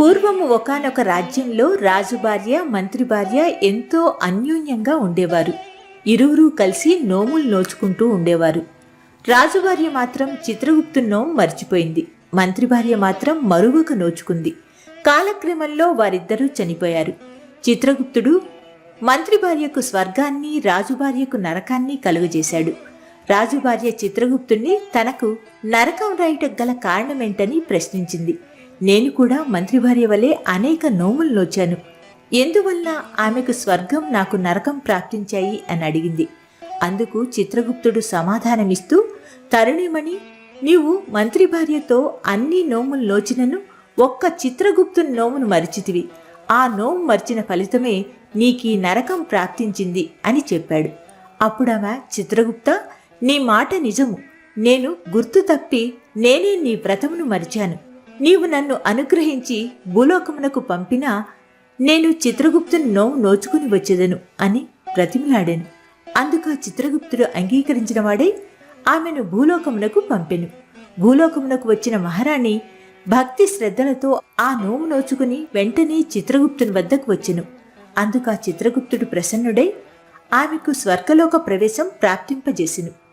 పూర్వము ఒకానొక రాజ్యంలో రాజు భార్య మంత్రి భార్య ఎంతో అన్యోన్యంగా ఉండేవారు. ఇరువురు కలిసి నోములు నోచుకుంటూ ఉండేవారు. రాజుభార్య మాత్రం చిత్రగుప్తు నోము మర్చిపోయింది. మంత్రి భార్య మాత్రం మరువక నోచుకుంది. కాలక్రమంలో వారిద్దరూ చనిపోయారు. చిత్రగుప్తుడు మంత్రి భార్యకు స్వర్గాన్ని రాజు భార్యకు నరకాన్ని కలుగజేశాడు. రాజు భార్య చిత్రగుప్తుణ్ణి తనకు నరకం రాయటకు గల కారణమేంటని ప్రశ్నించింది. నేను కూడా మంత్రి భార్య వలె అనేక నోములు నోచాను ఎందువల్ల ఆమెకు స్వర్గం నాకు నరకం ప్రాప్తించాయి అని అడిగింది. అందుకు చిత్రగుప్తుడు సమాధానమిస్తూ తరుణిమణి నీవు మంత్రి భార్యతో అన్ని నోములు నోచినను ఒక్క చిత్రగుప్తుని నోమును మరిచితివి. ఆ నోము మరిచిన ఫలితమే నీకీ నరకం ప్రాప్తించింది అని చెప్పాడు. అప్పుడవ చిత్రగుప్త నీ మాట నిజము. నేను గుర్తు తప్పి నేనే నీ వ్రతమును మరిచాను. నీవు నన్ను అనుగ్రహించి భూలోకమునకు పంపినా నేను చిత్రగుప్తుని నోవు నోచుకుని వచ్చేదను అని ప్రతిమలాడాను అందుకు ఆ చిత్రగుప్తుడు అంగీకరించినవాడై ఆమెను భూలోకమునకు పంపెను. భూలోకమునకు వచ్చిన మహారాణి భక్తి శ్రద్ధలతో ఆ నోము నోచుకుని వెంటనే చిత్రగుప్తుని వద్దకు వచ్చెను. అందుకు ఆ చిత్రగుప్తుడు ప్రసన్నుడై ఆమెకు స్వర్గలోక ప్రవేశం ప్రాప్తింపజేసెను.